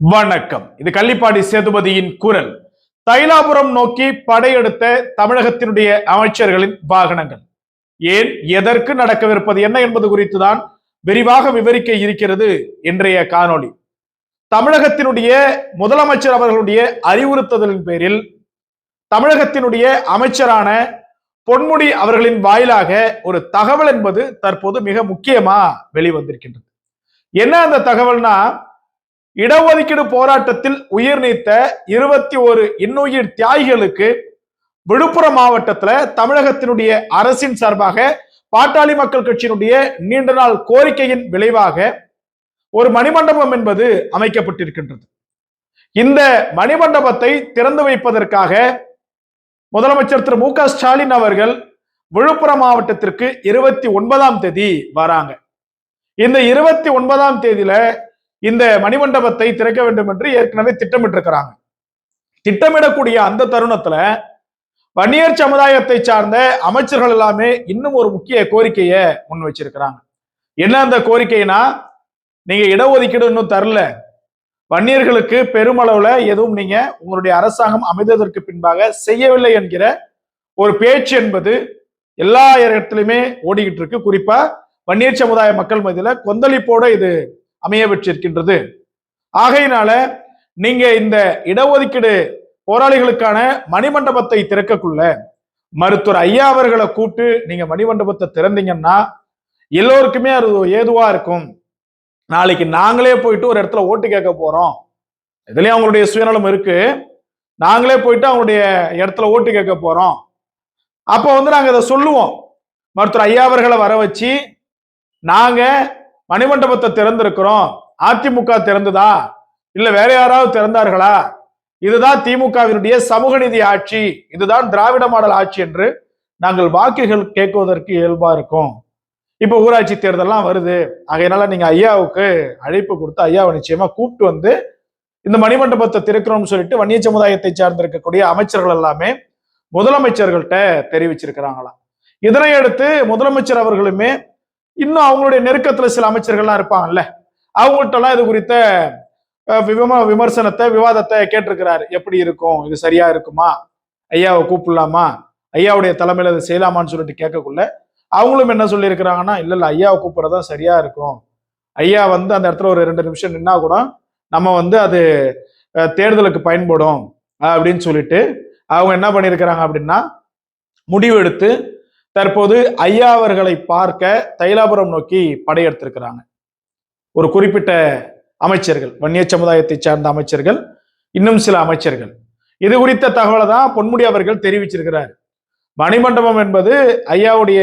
வணக்கம். இது கள்ளிப்பாடி சேதுபதியின் குரல். தைலாபுரம் நோக்கி படையெடுத்த தமிழகத்தினுடைய அமைச்சர்களின் வாகனங்கள். ஏன் எதற்கு நடக்கவிருப்பது என்ன என்பது குறித்து தான் விரிவாக விவரிக்க இருக்கிறது இன்றைய காணொளி. தமிழகத்தினுடைய முதலமைச்சர் அவர்களுடைய அறிவுறுத்துதலின் பேரில் தமிழகத்தினுடைய அமைச்சரான பொன்முடி அவர்களின் வாயிலாக ஒரு தகவல் என்பது தற்போது மிக முக்கியமா வெளிவந்திருக்கின்றது. என்ன அந்த தகவல்னா இடஒதுக்கீடு போராட்டத்தில் உயிர் நீத்த இருபத்தி ஒரு இன்னுயிர் தியாகிகளுக்கு விழுப்புரம் மாவட்டத்துல தமிழகத்தினுடைய அரசின் சார்பாக பாட்டாளி மக்கள் கட்சியினுடைய நீண்ட நாள் கோரிக்கையின் விளைவாக ஒரு மணிமண்டபம் என்பது அமைக்கப்பட்டிருக்கின்றது. இந்த மணிமண்டபத்தை திறந்து வைப்பதற்காக முதலமைச்சர் திரு மு க ஸ்டாலின் அவர்கள் விழுப்புரம் மாவட்டத்திற்கு இருபத்தி ஒன்பதாம் தேதி வராங்க. இந்த இருபத்தி ஒன்பதாம் தேதியில இந்த மணிமண்டபத்தை திறக்க வேண்டும் என்று ஏற்கனவே திட்டமிட்டிருக்கிறாங்க. திட்டமிடக்கூடிய அந்த தருணத்துல வன்னியர் சமுதாயத்தை சார்ந்த அமைச்சர்கள் எல்லாமே இன்னும் ஒரு முக்கிய கோரிக்கையை முன் வச்சிருக்கிறாங்க. என்ன அந்த கோரிக்கைனா நீங்க இடஒதுக்கீடு இன்னும் தரல. வன்னியர்களுக்கு பெருமளவுல எதுவும் நீங்க உங்களுடைய அரசாங்கம் அமைந்ததற்கு பின்பாக செய்யவில்லை என்கிற ஒரு பேச்சு என்பது எல்லா இடத்துலையுமே ஓடிக்கிட்டு இருக்கு. குறிப்பா வன்னியர் சமுதாய மக்கள் மத்தியில கொந்தளிப்போட இது அமைய பெற்றிருக்கின்றது ஆகையினால நீங்க இந்த இடஒதுக்கீடு போராளிகளுக்கான மணிமண்டபத்தை திறக்கக்குள்ள மருத்துவர் ஐயா அவர்களை கூப்பிட்டு நீங்க மணிமண்டபத்தை திறந்தீங்கன்னா எல்லோருக்குமே அது ஏதுவா இருக்கும். நாளைக்கு நாங்களே போயிட்டு ஒரு இடத்துல ஓட்டு கேட்க போறோம். இதுலயும் அவங்களுடைய சுயநலம் இருக்கு. நாங்களே போயிட்டு அவங்களுடைய இடத்துல ஓட்டு கேட்க போறோம். அப்போ வந்து நாங்க அதை சொல்லுவோம். மருத்துவர் ஐயா அவர்களை வர வச்சு நாங்க மணிமண்டபத்தை திறந்திருக்கிறோம். அதிமுக திறந்துதா? இல்ல வேற யாராவது திறந்தார்களா? இதுதான் திமுகவினுடைய சமூக நீதி ஆட்சி. இதுதான் திராவிட மாடல் ஆட்சி என்று நாங்கள் வாக்குகள் கேட்குவதற்கு இயல்பா இருக்கும். இப்ப ஊராட்சி தேர்தலாம் வருது. ஆகையினால நீங்க ஐயாவுக்கு அழைப்பு கொடுத்து ஐயாவை நிச்சயமா கூப்பிட்டு வந்து இந்த மணிமண்டபத்தை திறக்கிறோம்னு சொல்லிட்டு வன்னிய சமுதாயத்தை சார்ந்திருக்கக்கூடிய அமைச்சர்கள் எல்லாமே முதலமைச்சர்கள்ட்ட தெரிவிச்சிருக்கிறாங்களாம். இதனையடுத்து முதலமைச்சர் அவர்களுமே இன்னும் அவங்களுடைய நெருக்கத்துல சில அமைச்சர்கள்லாம் இருப்பாங்கல்ல அவங்கள்ட்ட எல்லாம் இது குறித்த விம விமர்சனத்தை விவாதத்தை கேட்டிருக்கிறாரு. எப்படி இருக்கும்? இது சரியா இருக்குமா? ஐயாவை கூப்பிடலாமா? ஐயாவுடைய தலைமையில இதை செய்யலாமான்னு சொல்லிட்டு கேட்கக்குள்ள அவங்களும் என்ன சொல்லியிருக்கிறாங்கன்னா இல்ல இல்ல ஐயாவை கூப்பிடுறதா சரியா இருக்கும். ஐயா வந்து அந்த இடத்துல ஒரு ரெண்டு நிமிஷம் நின்னா கூட நம்ம வந்து அது தேர்தலுக்கு பயன்படும். அப்படின்னு சொல்லிட்டு அவங்க என்ன பண்ணியிருக்கிறாங்க அப்படின்னா முடிவெடுத்து தற்போது ஐயா அவர்களை பார்க்க தைலாபுரம் நோக்கி படையெடுத்திருக்கிறாங்க. ஒரு குறிப்பிட்ட அமைச்சர்கள் வன்னிய சமுதாயத்தை சார்ந்த அமைச்சர்கள் இன்னும் சில அமைச்சர்கள். இது குறித்த தகவலை தான் பொன்முடி அவர்கள் தெரிவிச்சிருக்கிறார். மணிமண்டபம் என்பது ஐயாவுடைய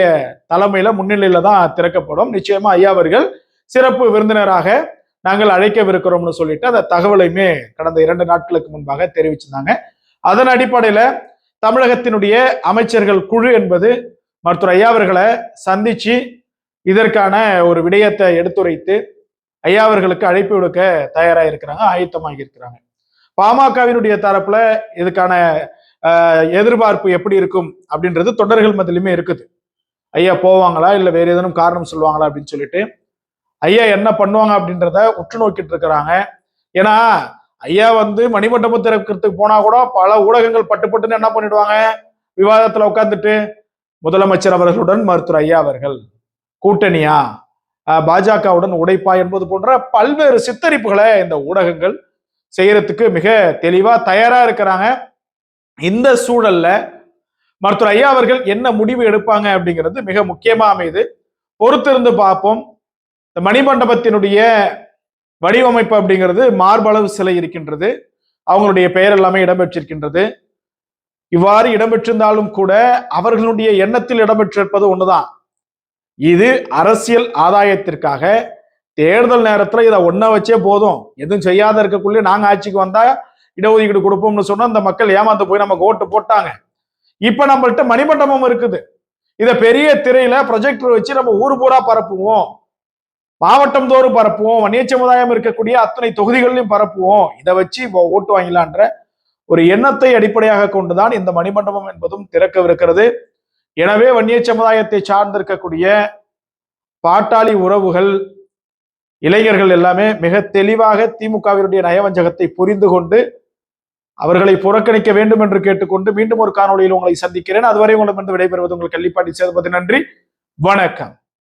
தலைமையில முன்னிலையில தான் திறக்கப்படும். நிச்சயமா ஐயா அவர்கள் சிறப்பு விருந்தினராக நாங்கள் அழைக்கவிருக்கிறோம்னு சொல்லிட்டு அந்த தகவலையுமே கடந்த இரண்டு நாட்களுக்கு முன்பாக தெரிவிச்சிருந்தாங்க. அதன் அடிப்படையில தமிழகத்தினுடைய அமைச்சர்கள் குழு என்பது மருத்துவர் ஐயா அவர்களை சந்திச்சு இதற்கான ஒரு விடயத்தை எடுத்துரைத்து ஐயா அவர்களுக்கு அழைப்பு விடுக்க தயாராக இருக்கிறாங்க ஆயத்தமாக இருக்கிறாங்க. பாமகவினுடைய தரப்புல இதுக்கான எதிர்பார்ப்பு எப்படி இருக்கும் அப்படின்றது தொண்டர்கள் மத்தியிலுமே இருக்குது. ஐயா போவாங்களா இல்லை வேற ஏதேனும் காரணம் சொல்லுவாங்களா அப்படின்னு சொல்லிட்டு. ஐயா என்ன பண்ணுவாங்க அப்படின்றத உற்று நோக்கிட்டு இருக்கிறாங்க. ஏன்னா ஐயா வந்து மணிமண்டபம் திறக்கிறதுக்கு போனா கூட பல ஊடகங்கள் பட்டு பட்டுன்னு என்ன பண்ணிடுவாங்க? விவாதத்துல உட்காந்துட்டு முதலமைச்சர் அவர்களுடன் மருத்துவர் ஐயா அவர்கள் கூட்டணியா? பாஜகவுடன் உடைப்பா என்பது போன்ற பல்வேறு சித்தரிப்புகளை இந்த ஊடகங்கள் செய்யறதுக்கு மிக தெளிவா தயாரா இருக்கிறாங்க. இந்த சூழல்ல மருத்துவர் ஐயா அவர்கள் என்ன முடிவு எடுப்பாங்க அப்படிங்கிறது மிக முக்கியமா அமைது பொறுத்திருந்து பார்ப்போம். இந்த மணிமண்டபத்தினுடைய வடிவமைப்பு அப்படிங்கிறது மார்பளவு சிலை இருக்கின்றது. அவங்களுடைய பெயர் எல்லாமே இடம்பெற்றிருக்கின்றது. இவ்வாறு இடம்பெற்றிருந்தாலும் கூட அவர்களுடைய எண்ணத்தில் இடம்பெற்றிருப்பது ஒண்ணுதான். இது அரசியல் ஆதாயத்திற்காக தேர்தல் நேரத்தில் இதை ஒன்ன வச்சே போதும். எதுவும் செய்யாத இருக்கக்குள்ளே நாங்கள் ஆட்சிக்கு வந்தால் இடஒதுக்கீடு கொடுப்போம்னு சொன்னால் அந்த மக்கள் ஏமாந்து போய் நமக்கு ஓட்டு போட்டாங்க. இப்போ நம்மள்கிட்ட மணிமண்டபம் இருக்குது. இதை பெரிய திரையில ப்ரொஜெக்டர் வச்சு நம்ம ஊர் பூரா பரப்புவோம். மாவட்டம் தோறும் பரப்புவோம். வன்னிய சமுதாயம் இருக்கக்கூடிய அத்தனை தொகுதிகள்லையும் பரப்புவோம். இதை வச்சு ஓட்டு வாங்கலான்ற ஒரு எண்ணத்தை அடிப்படையாக கொண்டுதான் இந்த மணிமண்டபம் என்பதும் திறக்கவிருக்கிறது. எனவே வன்னிய சமுதாயத்தை சார்ந்திருக்கக்கூடிய பாட்டாளி உறவுகள் இளைஞர்கள் எல்லாமே மிக தெளிவாக திமுகவினுடைய நயவஞ்சகத்தை புரிந்து கொண்டு அவர்களை புறக்கணிக்க வேண்டும் என்று கேட்டுக்கொண்டு மீண்டும் ஒரு காணொளியில் உங்களை சந்திக்கிறேன். அதுவரை உங்களிடமிருந்து விடைபெறுவது உங்கள் கள்ளிப்பாட்டி சேதுபதி. நன்றி. வணக்கம்.